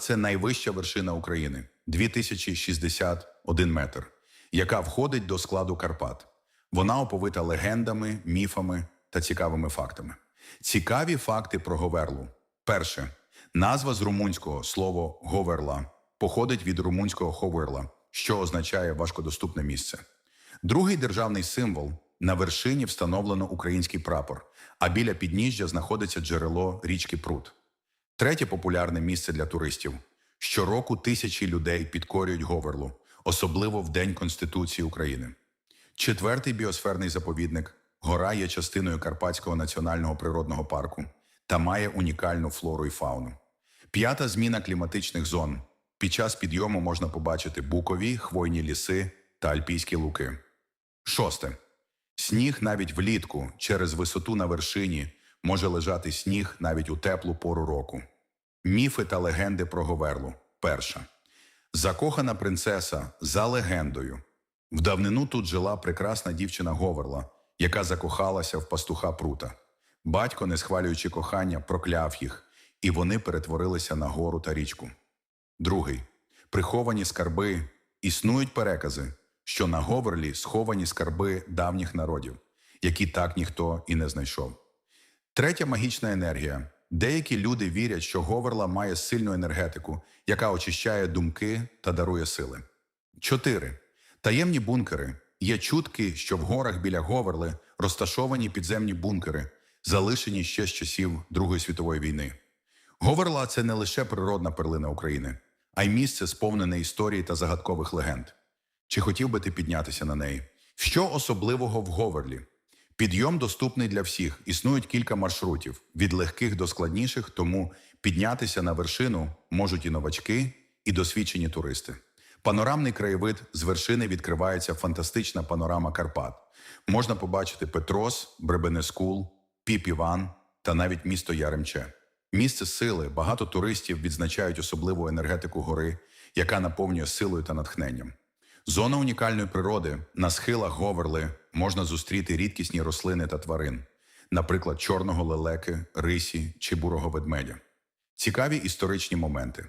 це найвища вершина України 2061 метр, яка входить до складу Карпат. Вона оповита легендами, міфами та цікавими фактами. Цікаві факти про Говерлу. Перше. Назва з румунського слово Говерла походить від румунського Ховерла, що означає важкодоступне місце. Другий державний символ на вершині встановлено український прапор, а біля підніжжя знаходиться джерело річки Прут. Третє популярне місце для туристів. Щороку тисячі людей підкорюють Говерлу, особливо в День Конституції України. Четвертий біосферний заповідник гора є частиною Карпатського національного природного парку та має унікальну флору і фауну. П'ята зміна кліматичних зон. Під час підйому можна побачити букові, хвойні ліси та альпійські луки. Шосте. Сніг навіть влітку через висоту на вершині може лежати сніг навіть у теплу пору року. Міфи та легенди про Говерлу. Перша. Закохана принцеса за легендою. В давнину тут жила прекрасна дівчина Говерла, яка закохалася в пастуха Прута. Батько, не схвалюючи кохання, прокляв їх, і вони перетворилися на гору та річку. Другий. Приховані скарби. Існують перекази, що на Говерлі сховані скарби давніх народів, які так ніхто і не знайшов. Третя магічна енергія. Деякі люди вірять, що Говерла має сильну енергетику, яка очищає думки та дарує сили. 4. Таємні бункери. Є чутки, що в горах біля Говерли розташовані підземні бункери, залишені ще з часів Другої світової війни. Говерла це не лише природна перлина України, а й місце сповнене історії та загадкових легенд. Чи хотів би ти піднятися на неї? Що особливого в Говерлі? Підйом доступний для всіх. Існують кілька маршрутів від легких до складніших, тому піднятися на вершину можуть і новачки, і досвідчені туристи. Панорамний краєвид з вершини відкривається фантастична панорама Карпат. Можна побачити Петрос, Бребенескул, Піп-Іван та навіть місто Яремче. Місце сили, багато туристів відзначають особливу енергетику гори, яка наповнює силою та натхненням. Зона унікальної природи на схилах Говерли можна зустріти рідкісні рослини та тварин, наприклад, чорного лелеки, рисі чи бурого ведмедя. Цікаві історичні моменти.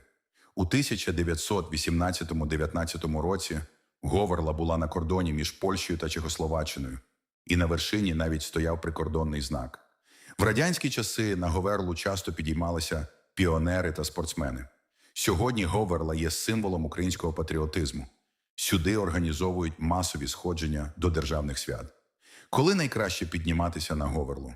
У 1918-19 році Говерла була на кордоні між Польщею та Чехословаччиною, і на вершині навіть стояв прикордонний знак. В радянські часи на Говерлу часто підіймалися піонери та спортсмени. Сьогодні Говерла є символом українського патріотизму. Сюди організовують масові сходження до державних свят. Коли найкраще підніматися на Говерлу?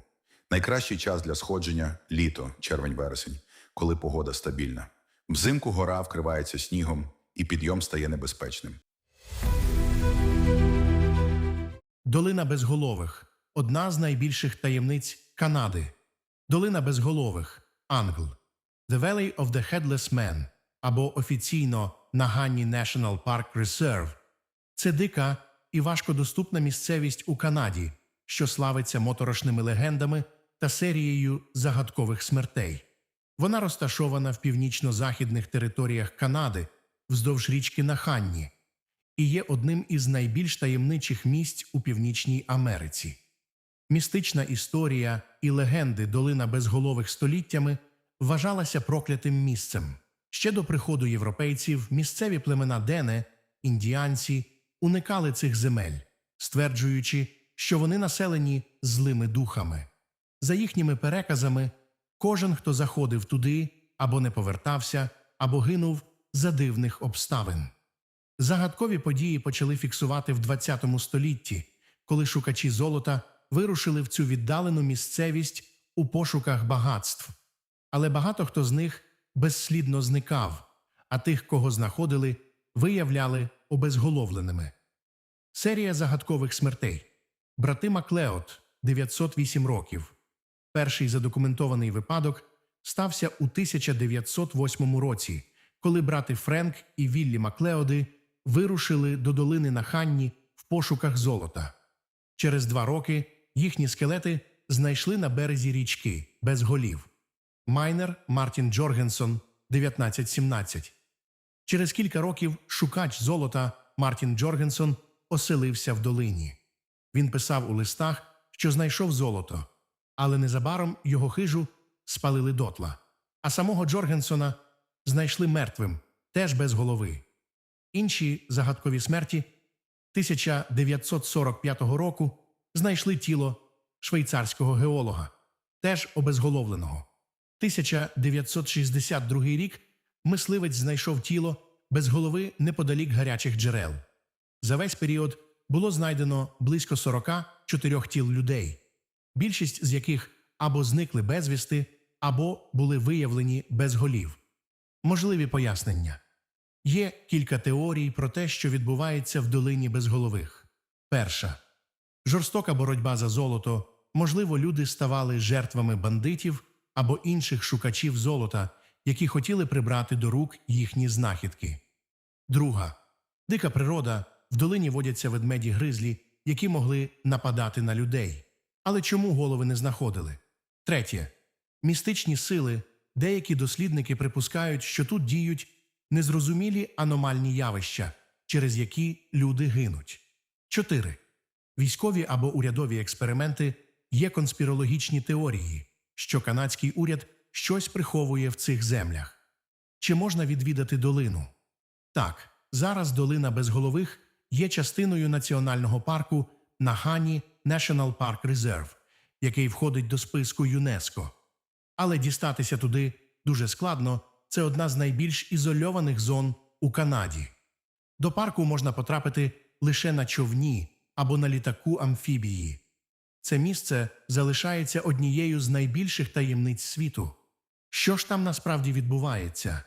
Найкращий час для сходження літо, червень-вересень, коли погода стабільна. Взимку гора вкривається снігом, і підйом стає небезпечним. Долина безголових одна з найбільших таємниць Канади. Долина безголових Англ. The Valley of the Headless Man або офіційно Наганні National Park Reserve. Це дика і важкодоступна місцевість у Канаді, що славиться моторошними легендами та серією загадкових смертей. Вона розташована в північно-західних територіях Канади вздовж річки Наханні і є одним із найбільш таємничих місць у Північній Америці. Містична історія і легенди долина безголових століттями вважалася проклятим місцем. Ще до приходу європейців місцеві племена Дене, індіанці, уникали цих земель, стверджуючи, що вони населені злими духами. За їхніми переказами, кожен, хто заходив туди, або не повертався, або гинув за дивних обставин. Загадкові події почали фіксувати в ХХ столітті, коли шукачі золота вирушили в цю віддалену місцевість у пошуках багатств. Але багато хто з них безслідно зникав, а тих, кого знаходили, виявляли обезголовленими. Серія загадкових смертей. Брати Маклеод 908 років. Перший задокументований випадок стався у 1908 році, коли брати Френк і Віллі Маклеоди вирушили до долини Наханні в пошуках золота. Через два роки їхні скелети знайшли на березі річки без голів. Майнер Мартін Джоргенсон 1917. Через кілька років шукач золота Мартін Джоргенсон оселився в долині. Він писав у листах, що знайшов золото, але незабаром його хижу спалили дотла, а самого Джоргенсона знайшли мертвим, теж без голови. Інші загадкові смерті 1945 року знайшли тіло швейцарського геолога, теж обезголовленого. 1962 рік мисливець знайшов тіло без голови неподалік гарячих джерел. За весь період було знайдено близько 44 тіл людей, більшість з яких або зникли безвісти, або були виявлені без голів. Можливі пояснення. Є кілька теорій про те, що відбувається в долині безголових. Перша жорстока боротьба за золото. Можливо, люди ставали жертвами бандитів або інших шукачів золота, які хотіли прибрати до рук їхні знахідки. Друга дика природа в долині водяться ведмеді гризлі, які могли нападати на людей. Але чому голови не знаходили? Третє містичні сили. Деякі дослідники припускають, що тут діють незрозумілі аномальні явища, через які люди гинуть. 4. Військові або урядові експерименти є конспірологічні теорії, що канадський уряд щось приховує в цих землях. Чи можна відвідати долину? Так, зараз долина безголових є частиною національного парку Нагані National Park Reserve, який входить до списку ЮНЕСКО. Але дістатися туди дуже складно це одна з найбільш ізольованих зон у Канаді. До парку можна потрапити лише на човні або на літаку амфібії. Це місце залишається однією з найбільших таємниць світу. Що ж там насправді відбувається?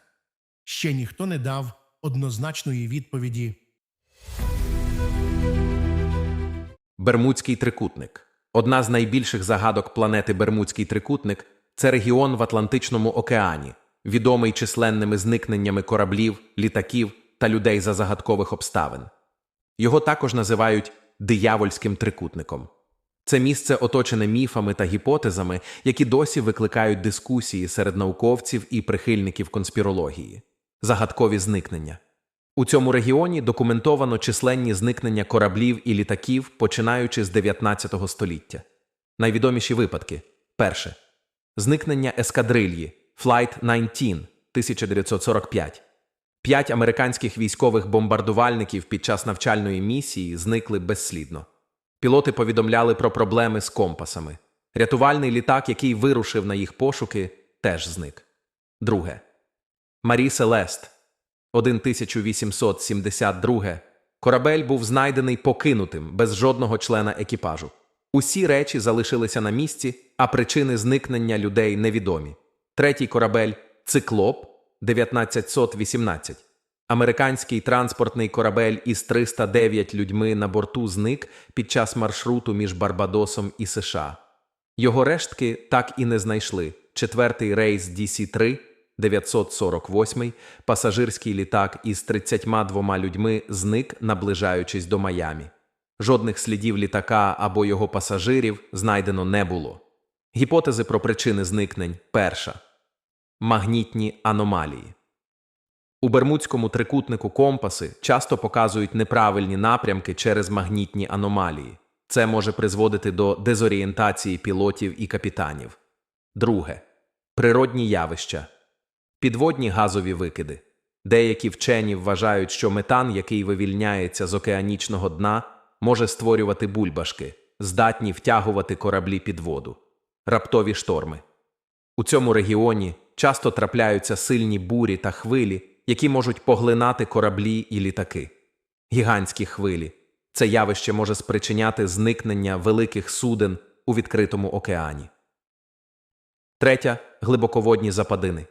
Ще ніхто не дав однозначної відповіді Бермудський трикутник. Одна з найбільших загадок планети Бермудський трикутник це регіон в Атлантичному океані, відомий численними зникненнями кораблів, літаків та людей за загадкових обставин. Його також називають диявольським трикутником. Це місце оточене міфами та гіпотезами, які досі викликають дискусії серед науковців і прихильників конспірології. Загадкові зникнення. У цьому регіоні документовано численні зникнення кораблів і літаків, починаючи з 19 століття. Найвідоміші випадки: перше зникнення ескадрильї Flight 19 1945. П'ять американських військових бомбардувальників під час навчальної місії зникли безслідно. Пілоти повідомляли про проблеми з компасами. Рятувальний літак, який вирушив на їх пошуки, теж зник. Друге. Марі Селест 1872. Корабель був знайдений покинутим, без жодного члена екіпажу. Усі речі залишилися на місці, а причини зникнення людей невідомі. Третій корабель Циклоп 1918. Американський транспортний корабель із 309 людьми на борту зник під час маршруту між Барбадосом і США. Його рештки так і не знайшли. Четвертий рейс DC-3 948 пасажирський літак із 32 людьми зник, наближаючись до Майамі. Жодних слідів літака або його пасажирів знайдено не було. Гіпотези про причини зникнень перша магнітні аномалії. У Бермудському трикутнику компаси часто показують неправильні напрямки через магнітні аномалії. Це може призводити до дезорієнтації пілотів і капітанів. Друге природні явища. Підводні газові викиди. Деякі вчені вважають, що метан, який вивільняється з океанічного дна, може створювати бульбашки, здатні втягувати кораблі під воду. Раптові шторми. У цьому регіоні часто трапляються сильні бурі та хвилі, які можуть поглинати кораблі і літаки. Гігантські хвилі. Це явище може спричиняти зникнення великих суден у відкритому океані. Третя глибоководні западини.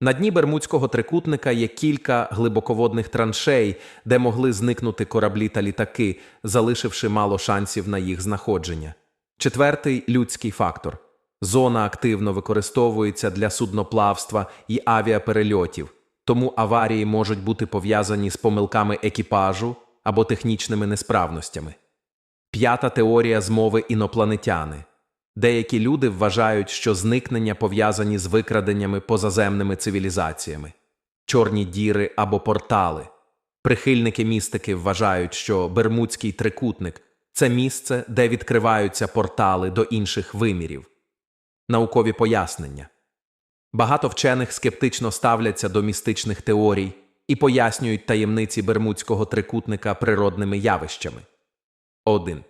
На дні Бермудського трикутника є кілька глибоководних траншей, де могли зникнути кораблі та літаки, залишивши мало шансів на їх знаходження. Четвертий людський фактор. Зона активно використовується для судноплавства і авіаперельотів, тому аварії можуть бути пов'язані з помилками екіпажу або технічними несправностями. П'ята теорія змови інопланетяни. Деякі люди вважають, що зникнення пов'язані з викраденнями позаземними цивілізаціями, чорні діри або портали. Прихильники містики вважають, що Бермудський трикутник це місце, де відкриваються портали до інших вимірів. Наукові пояснення. Багато вчених скептично ставляться до містичних теорій і пояснюють таємниці Бермудського трикутника природними явищами. 1.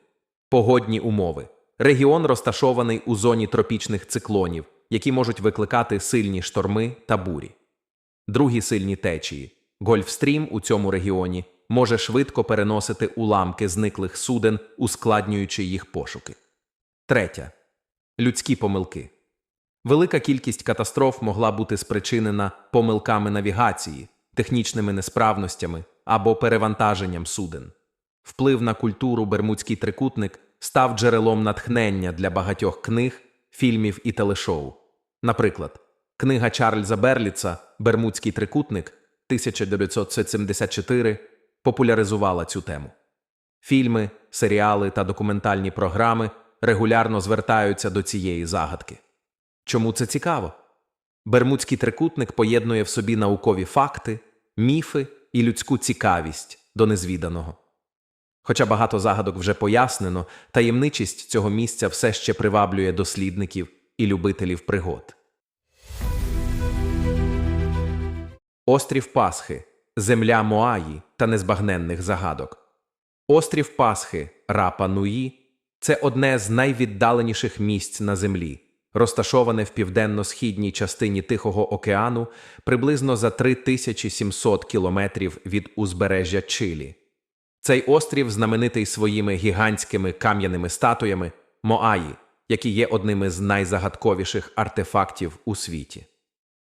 Погодні умови. Регіон розташований у зоні тропічних циклонів, які можуть викликати сильні шторми та бурі. Другі сильні течії. Гольфстрім у цьому регіоні може швидко переносити уламки зниклих суден, ускладнюючи їх пошуки. Третя. Людські помилки. Велика кількість катастроф могла бути спричинена помилками навігації, технічними несправностями або перевантаженням суден. Вплив на культуру Бермудський трикутник став джерелом натхнення для багатьох книг, фільмів і телешоу. Наприклад, книга Чарльза Берліца Бермудський трикутник 1974 популяризувала цю тему. Фільми, серіали та документальні програми регулярно звертаються до цієї загадки. Чому це цікаво? Бермудський трикутник поєднує в собі наукові факти, міфи і людську цікавість до незвіданого. Хоча багато загадок вже пояснено, таємничість цього місця все ще приваблює дослідників і любителів пригод. Острів Пасхи, земля Моаї та незбагненних загадок. Острів Пасхи Рапа Нуї це одне з найвіддаленіших місць на землі, розташоване в південно-східній частині Тихого океану приблизно за 3700 кілометрів від узбережжя Чилі. Цей острів знаменитий своїми гігантськими кам'яними статуями Моаї, які є одними з найзагадковіших артефактів у світі.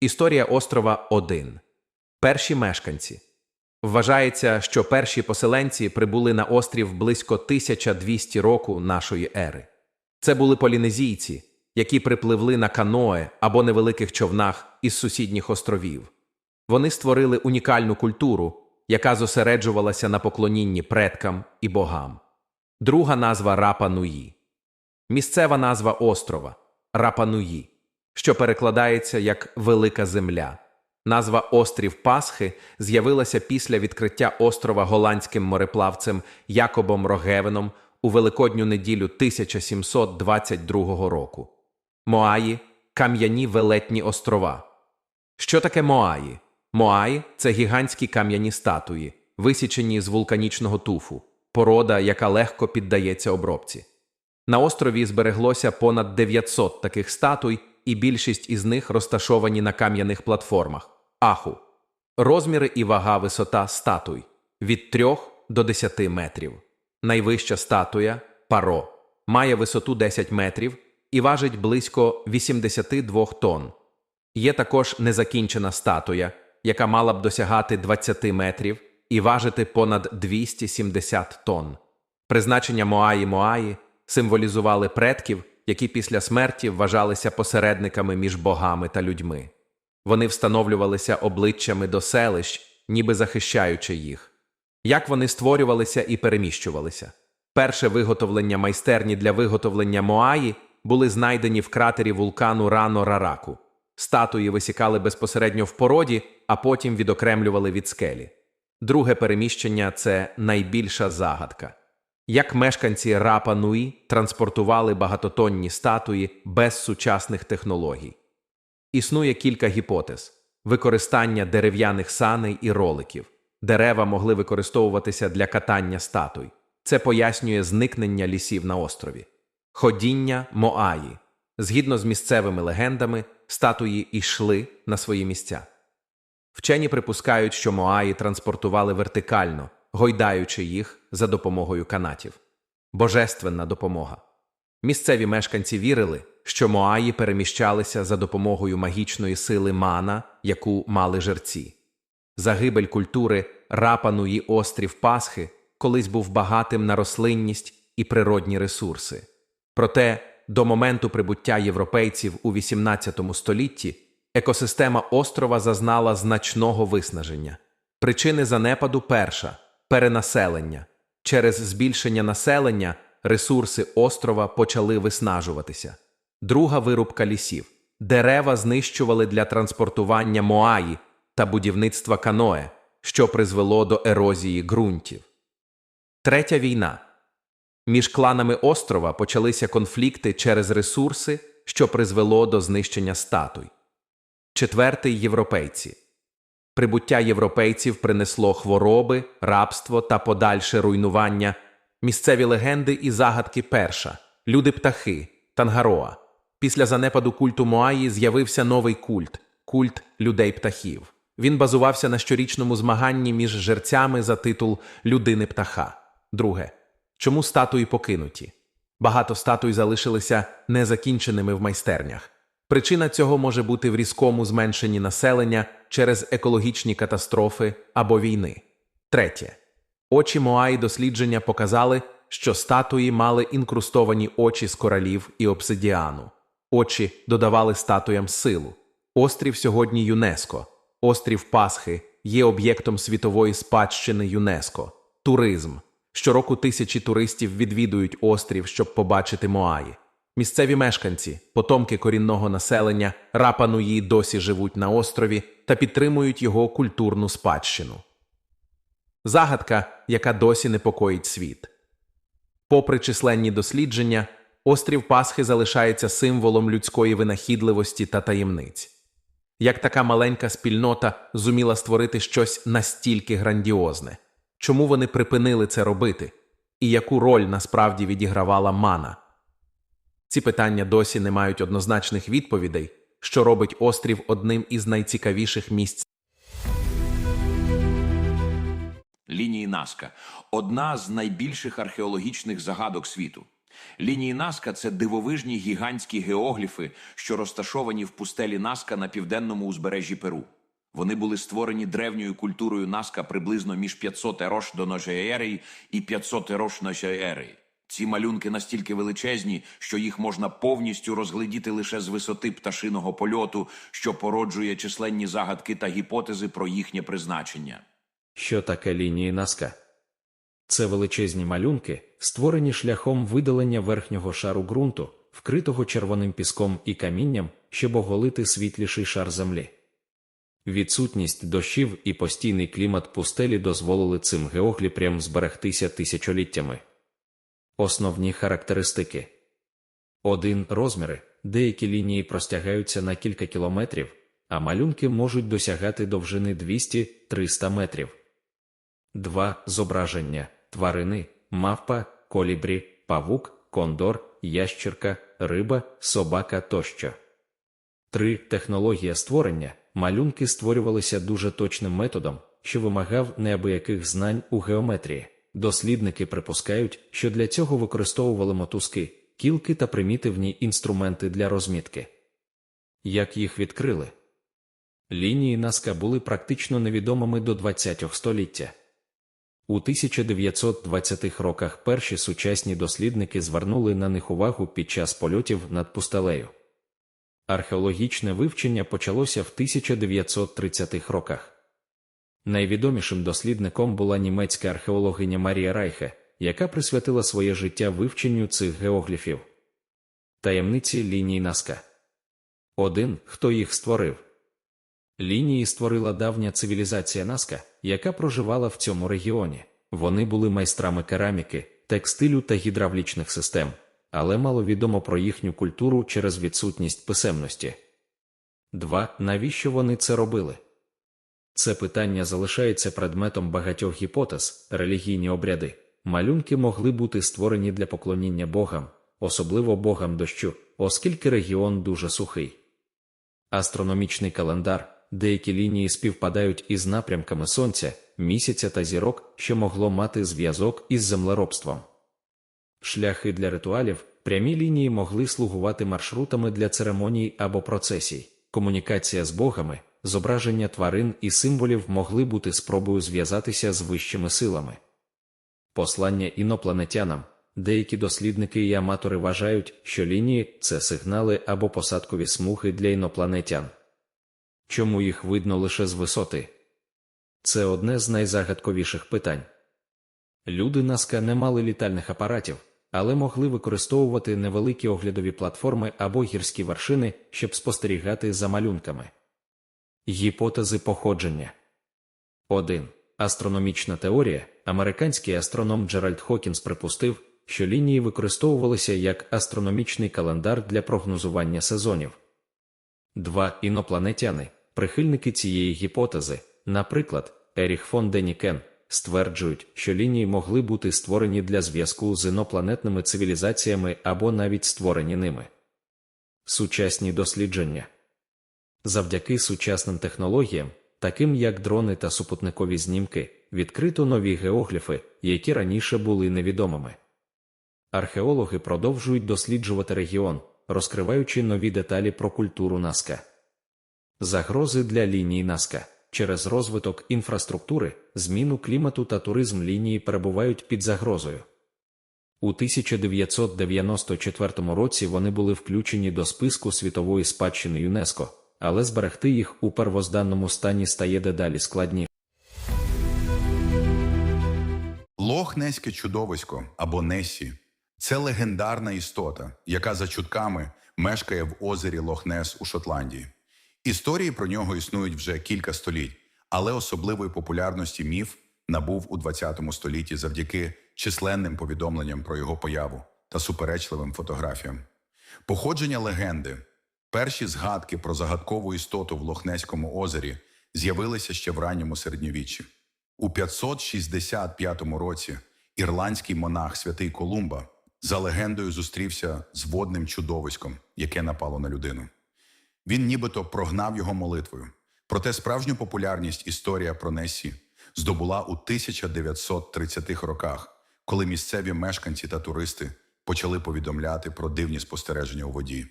Історія острова 1. Перші мешканці. Вважається, що перші поселенці прибули на острів близько 1200 року нашої ери. Це були полінезійці, які припливли на каное або невеликих човнах із сусідніх островів. Вони створили унікальну культуру, яка зосереджувалася на поклонінні предкам і богам. Друга назва Рапа Нуї. Місцева назва острова Рапа Нуї, що перекладається як Велика Земля. Назва Острів Пасхи з'явилася після відкриття острова голландським мореплавцем Якобом Рогевеном у Великодню неділю 1722 року. Моаї кам'яні велетні острова. Що таке Моаї? Моаї це гігантські кам'яні статуї, висічені з вулканічного туфу, порода, яка легко піддається обробці. На острові збереглося понад 900 таких статуй, і більшість із них розташовані на кам'яних платформах. Аху. Розміри і вага висота статуй від 3 до 10 метрів. Найвища статуя паро має висоту 10 метрів і важить близько 82 тонн. Є також незакінчена статуя, яка мала б досягати 20 метрів і важити понад 270 тонн. Призначення Моаї Моаї символізували предків, які після смерті вважалися посередниками між богами та людьми. Вони встановлювалися обличчями до селищ, ніби захищаючи їх. Як вони створювалися і переміщувалися? Перше виготовлення майстерні для виготовлення Моаї були знайдені в кратері вулкану Рано Рараку. Статуї висікали безпосередньо в породі, а потім відокремлювали від скелі. Друге переміщення це найбільша загадка. Як мешканці Рапа Нуї транспортували багатотонні статуї без сучасних технологій. Існує кілька гіпотез: використання дерев'яних саней і роликів. Дерева могли використовуватися для катання статуй. Це пояснює зникнення лісів на острові. Ходіння Моаї. Згідно з місцевими легендами, статуї йшли на свої місця. Вчені припускають, що Моаї транспортували вертикально, гойдаючи їх за допомогою канатів. Божественна допомога. Місцеві мешканці вірили, що Моаї переміщалися за допомогою магічної сили мана, яку мали жерці. Загибель культури Рапануї острів Пасхи колись був багатим на рослинність і природні ресурси. Проте до моменту прибуття європейців у XVIII столітті екосистема острова зазнала значного виснаження. Причини занепаду перша перенаселення. Через збільшення населення ресурси острова почали виснажуватися. Друга вирубка лісів. Дерева знищували для транспортування моаї та будівництва каное, що призвело до ерозії ґрунтів. Третя війна. Між кланами острова почалися конфлікти через ресурси, що призвело до знищення статуй. Четвертий європейці. Прибуття європейців принесло хвороби, рабство та подальше руйнування. Місцеві легенди і загадки перша, люди птахи, Тангароа. Після занепаду культу Моаї з'явився новий культ культ людей птахів. Він базувався на щорічному змаганні між жерцями за титул людини птаха. Друге. Чому статуї покинуті? Багато статуй залишилися незакінченими в майстернях. Причина цього може бути в різкому зменшенні населення через екологічні катастрофи або війни. Третє. Очі Моаї дослідження показали, що статуї мали інкрустовані очі з коралів і обсидіану. Очі додавали статуям силу. Острів сьогодні ЮНЕСКО. Острів Пасхи є об'єктом світової спадщини ЮНЕСКО. Туризм. Щороку тисячі туристів відвідують острів, щоб побачити Моаї. Місцеві мешканці, потомки корінного населення, Рапа Нуї досі живуть на острові та підтримують його культурну спадщину. Загадка, яка досі непокоїть світ. Попри численні дослідження, острів Пасхи залишається символом людської винахідливості та таємниць. Як така маленька спільнота зуміла створити щось настільки грандіозне? Чому вони припинили це робити? І яку роль насправді відігравала мана? Ці питання досі не мають однозначних відповідей, що робить острів одним із найцікавіших місць Лінії Наска одна з найбільших археологічних загадок світу. Лінії Наска це дивовижні гігантські геогліфи, що розташовані в пустелі Наска на південному узбережжі Перу. Вони були створені древньою культурою Наска приблизно між 500 ерош до нашої і 500 ерош нашої ери. Ці малюнки настільки величезні, що їх можна повністю розглядіти лише з висоти пташиного польоту, що породжує численні загадки та гіпотези про їхнє призначення. Що таке лінії Наска? Це величезні малюнки, створені шляхом видалення верхнього шару ґрунту, вкритого червоним піском і камінням, щоб оголити світліший шар землі. Відсутність дощів і постійний клімат пустелі дозволили цим геогліпрям зберегтися тисячоліттями. Основні характеристики 1. Розміри. Деякі лінії простягаються на кілька кілометрів, а малюнки можуть досягати довжини 200-300 метрів. 2. Зображення тварини, мавпа, колібрі, павук, кондор, ящірка, риба, собака тощо. 3. Технологія створення. Малюнки створювалися дуже точним методом, що вимагав неабияких знань у геометрії. Дослідники припускають, що для цього використовували мотузки, кілки та примітивні інструменти для розмітки. Як їх відкрили? Лінії Наска були практично невідомими до ХХ століття. У 1920-х роках перші сучасні дослідники звернули на них увагу під час польотів над пустелею. Археологічне вивчення почалося в 1930-х роках. Найвідомішим дослідником була німецька археологиня Марія Райхе, яка присвятила своє життя вивченню цих геогліфів. Таємниці ліній Наска. 1. Хто їх створив? Лінії створила давня цивілізація Наска, яка проживала в цьому регіоні. Вони були майстрами кераміки, текстилю та гідравлічних систем, але мало відомо про їхню культуру через відсутність писемності. 2. Навіщо вони це робили? Це питання залишається предметом багатьох гіпотез, релігійні обряди. Малюнки могли бути створені для поклоніння богам, особливо богам дощу, оскільки регіон дуже сухий. Астрономічний календар деякі лінії співпадають із напрямками сонця, місяця та зірок, що могло мати зв'язок із землеробством. Шляхи для ритуалів прямі лінії могли слугувати маршрутами для церемоній або процесій. Комунікація з богами, зображення тварин і символів могли бути спробою зв'язатися з вищими силами. Послання інопланетянам деякі дослідники і аматори вважають, що лінії це сигнали або посадкові смуги для інопланетян. Чому їх видно лише з висоти? Це одне з найзагадковіших питань. Люди Наска не мали літальних апаратів, але могли використовувати невеликі оглядові платформи або гірські вершини, щоб спостерігати за малюнками. Гіпотези походження 1. Астрономічна теорія. Американський астроном Джеральд Хокінс припустив, що лінії використовувалися як астрономічний календар для прогнозування сезонів. Два інопланетяни, прихильники цієї гіпотези, наприклад, Еріх фон Денікен, стверджують, що лінії могли бути створені для зв'язку з інопланетними цивілізаціями або навіть створені ними. Сучасні дослідження завдяки сучасним технологіям, таким як дрони та супутникові знімки, відкрито нові геогліфи, які раніше були невідомими. Археологи продовжують досліджувати регіон, розкриваючи нові деталі про культуру Наска. Загрози для лінії Наска через розвиток інфраструктури, зміну клімату та туризм лінії перебувають під загрозою. У 1994 році вони були включені до списку світової спадщини ЮНЕСКО, але зберегти їх у первозданному стані стає дедалі складніше. Лох-Неське чудовисько або Несі це легендарна істота, яка за чутками мешкає в озері Лох-Нес у Шотландії. Історії про нього існують вже кілька століть, але особливої популярності міф набув у 20 столітті завдяки численним повідомленням про його появу та суперечливим фотографіям. Походження легенди. Перші згадки про загадкову істоту в Лохнеському озері з'явилися ще в ранньому середньовіччі. У 565 році ірландський монах святий Колумба за легендою зустрівся з водним чудовиськом, яке напало на людину. Він нібито прогнав його молитвою. Проте справжню популярність історія про Несі здобула у 1930-х роках, коли місцеві мешканці та туристи почали повідомляти про дивні спостереження у воді.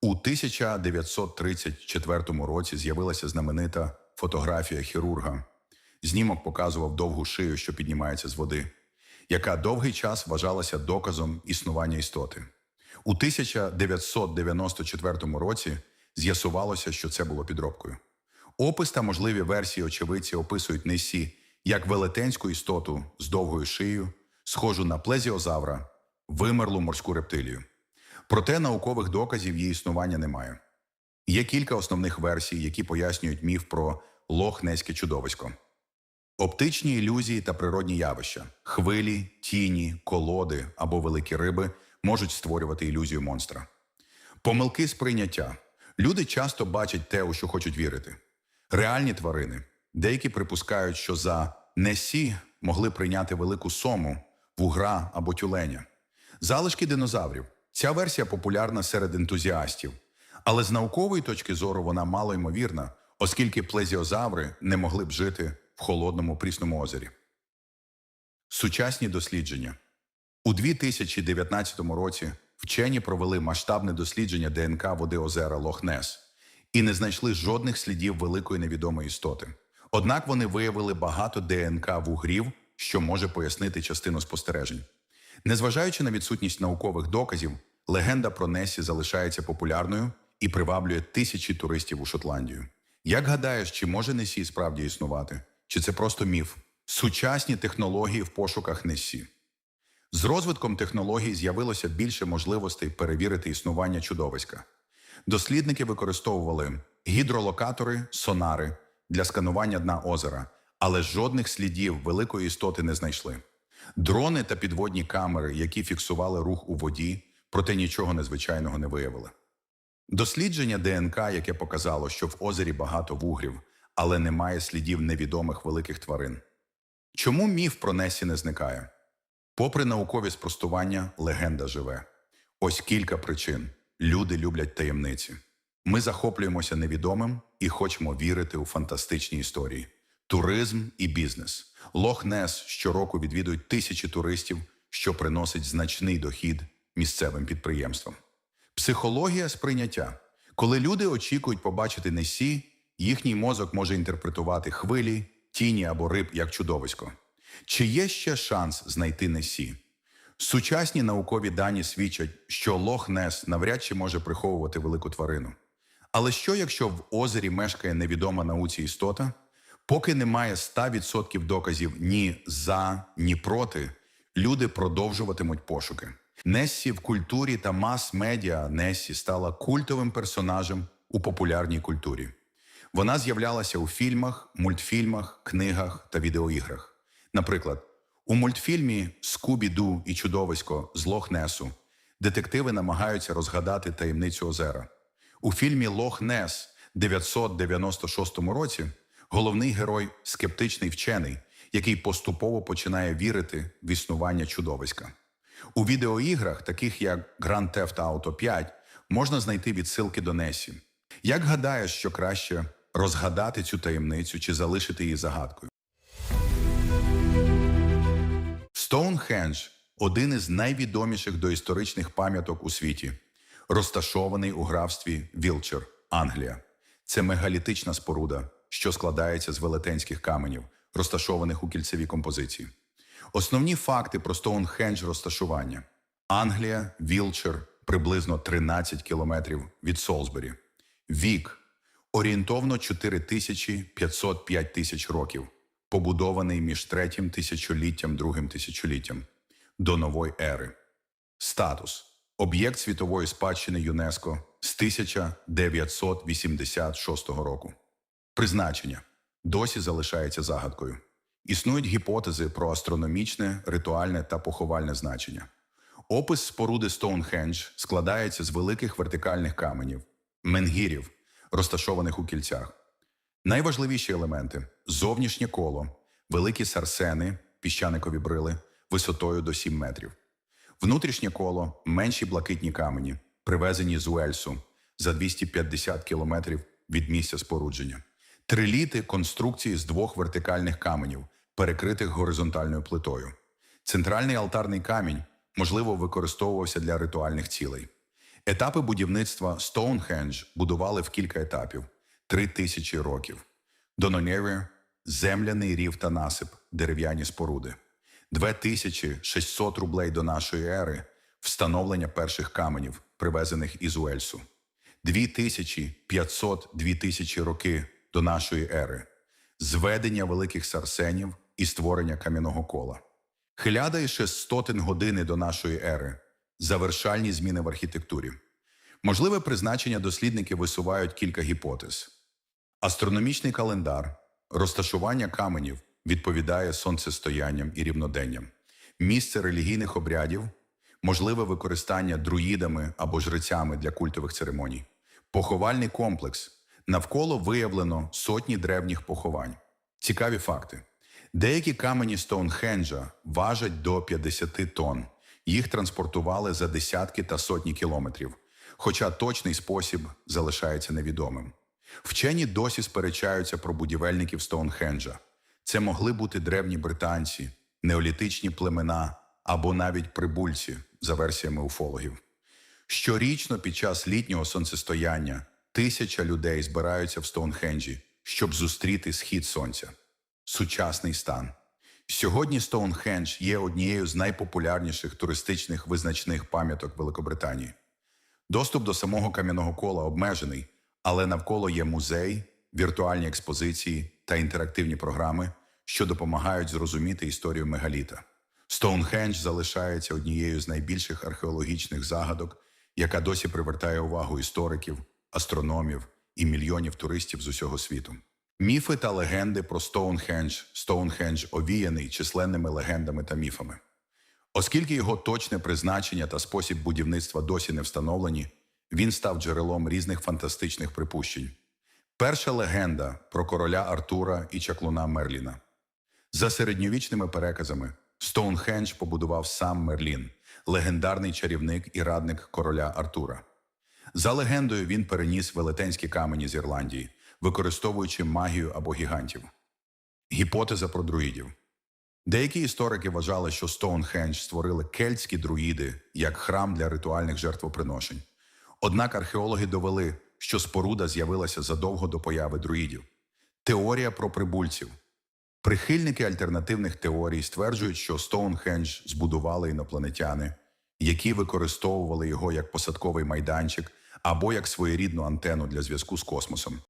У 1934 році з'явилася знаменита фотографія хірурга. Знімок показував довгу шию, що піднімається з води, яка довгий час вважалася доказом існування істоти. У 1994 році з'ясувалося, що це було підробкою. Опис та можливі версії очевидці описують Несі як велетенську істоту з довгою шиєю, схожу на плезіозавра, вимерлу морську рептилію. Проте наукових доказів її існування немає. Є кілька основних версій, які пояснюють міф про лох-неське чудовисько. Оптичні ілюзії та природні явища, хвилі, тіні, колоди або великі риби можуть створювати ілюзію монстра. Помилки сприйняття. Люди часто бачать те, у що хочуть вірити. Реальні тварини. Деякі припускають, що за Несі могли прийняти велику сому, вугра або тюленя. Залишки динозаврів. Ця версія популярна серед ентузіастів, але з наукової точки зору вона мало ймовірна, оскільки плезіозаври не могли б жити в холодному прісному озері. Сучасні дослідження у 2019 році вчені провели масштабне дослідження ДНК води озера Лох-Нес і не знайшли жодних слідів великої невідомої істоти. Однак вони виявили багато ДНК вугрів, що може пояснити частину спостережень. Незважаючи на відсутність наукових доказів, легенда про Несі залишається популярною і приваблює тисячі туристів у Шотландію. Як гадаєш, чи може Несі справді існувати? Чи це просто міф? Сучасні технології в пошуках Несі. З розвитком технологій з'явилося більше можливостей перевірити існування чудовиська. Дослідники використовували гідролокатори, сонари для сканування дна озера, але жодних слідів великої істоти не знайшли. Дрони та підводні камери, які фіксували рух у воді, проте нічого незвичайного не виявили. Дослідження ДНК, яке показало, що в озері багато вугрів, але немає слідів невідомих великих тварин. Чому міф про Несі не зникає? Попри наукові спростування, легенда живе. Ось кілька причин. Люди люблять таємниці. Ми захоплюємося невідомим і хочемо вірити у фантастичні історії. Туризм і бізнес. Лох-Нес щороку відвідують тисячі туристів, що приносить значний дохід місцевим підприємствам. Психологія сприйняття. Коли люди очікують побачити Несі, їхній мозок може інтерпретувати хвилі, тіні або риб як чудовисько. Чи є ще шанс знайти Несі? Сучасні наукові дані свідчать, що Лох-Нес навряд чи може приховувати велику тварину. Але що, якщо в озері мешкає невідома науці істота? Поки немає 100% доказів ні за, ні проти, люди продовжуватимуть пошуки. Нессі в культурі та мас-медіа Нессі стала культовим персонажем у популярній культурі. Вона з'являлася у фільмах, мультфільмах, книгах та відеоіграх. Наприклад, у мультфільмі Скубі-Ду і чудовисько з Лох-Несу детективи намагаються розгадати таємницю озера. У фільмі Лох Нес 996 році головний герой скептичний вчений, який поступово починає вірити в існування чудовиська. У відеоіграх, таких як Grand Theft Auto 5, можна знайти відсилки до Несі. Як гадаєш, що краще розгадати цю таємницю чи залишити її загадкою? Стоунхендж один із найвідоміших доісторичних пам'яток у світі, розташований у графстві Вілчер, Англія. Це мегалітична споруда, що складається з велетенських каменів, розташованих у кільцевій композиції. Основні факти про Стоунхендж розташування: Англія, Вілчер, приблизно 13 кілометрів від Солсбері. Вік орієнтовно 4505 тисяч років, побудований між третім тисячоліттям другим тисячоліттям до нової ери. Статус об'єкт світової спадщини ЮНЕСКО з 1986 року. Призначення досі залишається загадкою. Існують гіпотези про астрономічне, ритуальне та поховальне значення. Опис споруди Стоунхендж складається з великих вертикальних каменів, менгірів, розташованих у кільцях. Найважливіші елементи зовнішнє коло, великі сарсени, піщаникові брили висотою до 7 метрів. Внутрішнє коло менші блакитні камені, привезені з Уельсу за 250 кілометрів від місця спорудження. Триліти конструкції з двох вертикальних каменів, перекритих горизонтальною плитою. Центральний алтарний камінь, можливо, використовувався для ритуальних цілей. Етапи будівництва Стоунхендж будували в кілька етапів три тисячі років. Дононєві – земляний рів та насип, дерев'яні споруди. 2600 рублей до нашої ери – встановлення перших каменів, привезених із Уельсу. 2500-2000 роки до нашої ери – зведення великих сарсенів і створення кам'яного кола. Хиляда і шестотин години до нашої ери – завершальні зміни в архітектурі. Можливе призначення дослідники висувають кілька гіпотез. Астрономічний календар, розташування каменів відповідає сонцестоянням і рівноденням, місце релігійних обрядів, можливе використання друїдами або жрецями для культових церемоній, поховальний комплекс. Навколо виявлено сотні древніх поховань. Цікаві факти. Деякі камені Стоунхенджа важать до 50 тонн. Їх транспортували за десятки та сотні кілометрів, хоча точний спосіб залишається невідомим. Вчені досі сперечаються про будівельників Стоунхенджа. Це могли бути древні британці, неолітичні племена або навіть прибульці, за версіями уфологів. Щорічно під час літнього сонцестояння тисяча людей збираються в Стоунхенджі, щоб зустріти схід сонця. Сучасний стан. Сьогодні Стоунхендж є однією з найпопулярніших туристичних визначних пам'яток Великобританії. Доступ до самого кам'яного кола обмежений, але навколо є музей, віртуальні експозиції та інтерактивні програми, що допомагають зрозуміти історію мегаліта. Стоунхендж залишається однією з найбільших археологічних загадок, яка досі привертає увагу істориків, астрономів і мільйонів туристів з усього світу. Міфи та легенди про Стоунхендж Стоунхендж овіяний численними легендами та міфами. Оскільки його точне призначення та спосіб будівництва досі не встановлені, він став джерелом різних фантастичних припущень. Перша легенда про короля Артура і чаклуна Мерліна. За середньовічними переказами, Стоунхендж побудував сам Мерлін, легендарний чарівник і радник короля Артура. За легендою, він переніс велетенські камені з Ірландії, використовуючи магію або гігантів. Гіпотеза про друїдів. Деякі історики вважали, що Стоунхендж створили кельтські друїди як храм для ритуальних жертвоприношень. Однак археологи довели, що споруда з'явилася задовго до появи друїдів. Теорія про прибульців. Прихильники альтернативних теорій стверджують, що Стоунхендж збудували інопланетяни, які використовували його як посадковий майданчик або як своєрідну антенну для зв'язку з космосом.